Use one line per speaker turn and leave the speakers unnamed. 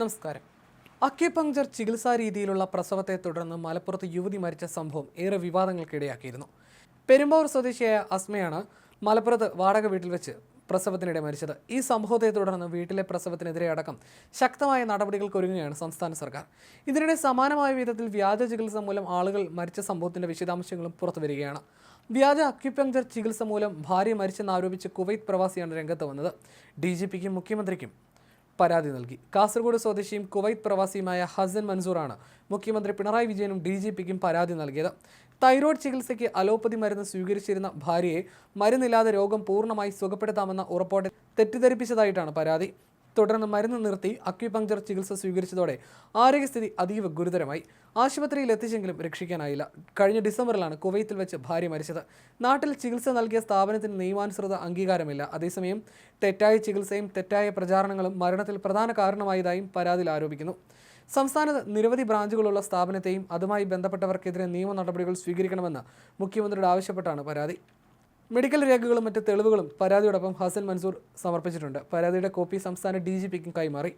നമസ്കാരം. അക്യുപങ്ചർ ചികിത്സാ രീതിയിലുള്ള പ്രസവത്തെ തുടർന്ന് മലപ്പുറത്ത് യുവതി മരിച്ച സംഭവം ഏറെ വിവാദങ്ങൾക്കിടയാക്കിയിരുന്നു. പെരുമ്പാവൂർ സ്വദേശിയായ അസ്മയാണ് മലപ്പുറത്ത് വാടക വീട്ടിൽ വെച്ച് പ്രസവത്തിനിടെ മരിച്ചത്. ഈ സംഭവത്തെ തുടർന്ന് വീട്ടിലെ പ്രസവത്തിനെതിരെ അടക്കം ശക്തമായ നടപടികൾക്കൊരുങ്ങുകയാണ് സംസ്ഥാന സർക്കാർ. ഇതിനിടെ സമാനമായ വിധത്തിൽ വ്യാജ ചികിത്സ മൂലം ആളുകൾ മരിച്ച സംഭവത്തിന്റെ വിശദാംശങ്ങളും പുറത്തു വരികയാണ്. വ്യാജ അക്യുപങ്ചർ ചികിത്സ മൂലം ഭാര്യ മരിച്ചെന്നാരോപിച്ച് കുവൈത്ത് പ്രവാസിയാണ് രംഗത്ത് വന്നത്. ഡി ജി പിക്കും മുഖ്യമന്ത്രിക്കും പരാതി നൽകി. കാസർഗോഡ് സ്വദേശിയും കുവൈത്ത് പ്രവാസിയുമായ ഹസൻ മൻസൂറാണ് മുഖ്യമന്ത്രി പിണറായി വിജയനും ഡി ജി പിക്കും പരാതി നൽകിയത്. തൈറോയ്ഡ് ചികിത്സയ്ക്ക് അലോപ്പതി മരുന്ന് സ്വീകരിച്ചിരുന്ന ഭാര്യയെ മരുന്നില്ലാതെ രോഗം പൂർണമായി സുഖപ്പെടുത്താമെന്ന ഉറപ്പോടെ തെറ്റിദ്ധരിപ്പിച്ചതായിട്ടാണ് പരാതി. തുടർന്ന് മരുന്ന് നിർത്തി അക്യുപങ്ചർ ചികിത്സ സ്വീകരിച്ചതോടെ ആരോഗ്യസ്ഥിതി അതീവ ഗുരുതരമായി. ആശുപത്രിയിൽ എത്തിച്ചെങ്കിലും രക്ഷിക്കാനായില്ല. കഴിഞ്ഞ ഡിസംബറിലാണ് കുവൈത്തിൽ വെച്ച് ഭാര്യ മരിച്ചത്. നാട്ടിൽ ചികിത്സ നൽകിയ സ്ഥാപനത്തിന് നിയമാനുസൃത അംഗീകാരമില്ല. അതേസമയം തെറ്റായ ചികിത്സയും തെറ്റായ പ്രചാരണങ്ങളും മരണത്തിൽ പ്രധാന കാരണമായതായും പരാതിയിൽ ആരോപിക്കുന്നു. സംസ്ഥാനത്ത് നിരവധി ബ്രാഞ്ചുകളുള്ള സ്ഥാപനത്തെയും അതുമായി ബന്ധപ്പെട്ടവർക്കെതിരെ നിയമ നടപടികൾ സ്വീകരിക്കണമെന്ന് മുഖ്യമന്ത്രിയോട് ആവശ്യപ്പെട്ടാണ് പരാതി. മെഡിക്കൽ രേഖകളും മറ്റ് തെളിവുകളും പരാതിയോടൊപ്പം ഹസൻ മൻസൂർ സമർപ്പിച്ചിട്ടുണ്ട്. പരാതിയുടെ കോപ്പി സംസ്ഥാന ഡി ജി പിക്കും കൈമാറി.